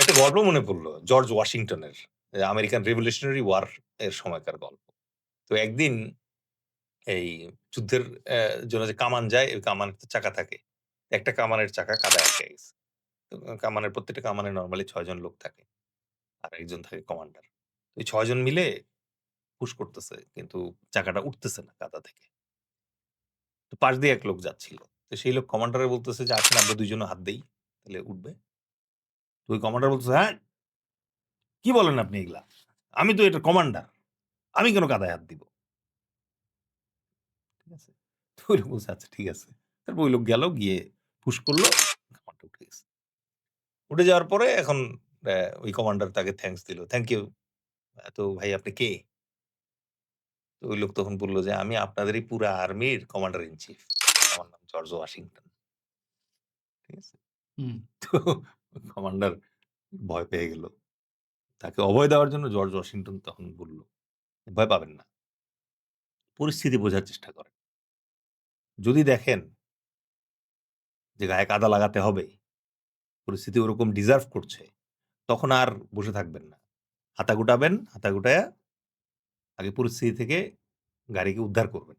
একটা গল্প মনে পড়ল জর্জ ওয়াশিংটনের আমেরিকান রেভলিউশনারি ওয়ার এর সময়কার গল্প। তো একদিন এই যুদ্ধের জন্য যে কামান যায়, ওই কামানের চাকা থাকে। একটা কামানের চাকা কাদায় আটকে গেছে। কামানের প্রত্যেকটা কামানে নর্মালি ৬ জন লোক থাকে। আর একজন থাকে কমান্ডার। ওই ৬ জন মিলে পুশ করতেছে কিন্তু চাকাটা উঠতেছে না কাদা থেকে। পাশ দিয়ে এক লোক যাচ্ছিল। তো সেই লোক কমান্ডারে বলতেছে যে, "আসেন আমরা ২ জনে হাত দেই, তাহলে উঠবে।" ওই কমান্ডার বলতেছে, "হ্যাঁ? কি বলেন আপনি এগুলা? আমি তো এটা কমান্ডার। আমি কেন কাদায় হাত দিব?" ঠিক আছে? তো ওই লোক বলছে, "আচ্ছা ঠিক আছে।" তারপর ওই লোক গেল, গিয়ে পুশ করল, উঠে গেছে। উঠে যাওয়ার পরে এখন ওই কমান্ডার তাকে থ্যাংকস দিল। "Thank you. তো ভাই আপনি কে?" তো ওই লোক তখন বলল যে, "আমি আপনাদেরই পুরা আর্মির কমান্ডার ইন চিফ। আমার নাম জর্জ ওয়াশিংটন।" ঠিক আছে? হুম। তো কমান্ডার ভয় পেয়ে গেল। তাকে অভয় দেওয়ার জন্য জর্জ ওয়াশিংটন তখন বলল, "ভয় পাবেন না। পরিস্থিতি বোঝার চেষ্টা করেন। যদি দেখেন যে গায়ে কাদা লাগাতে হবে, পরিস্থিতি ওরকম ডিজার্ভ করছে, তখন আর বসে থাকবেন না। হাতা গুটাবেন, হাতা গুটায়া আগে পরিস্থিতি থেকে গাড়িকে উদ্ধার করবেন।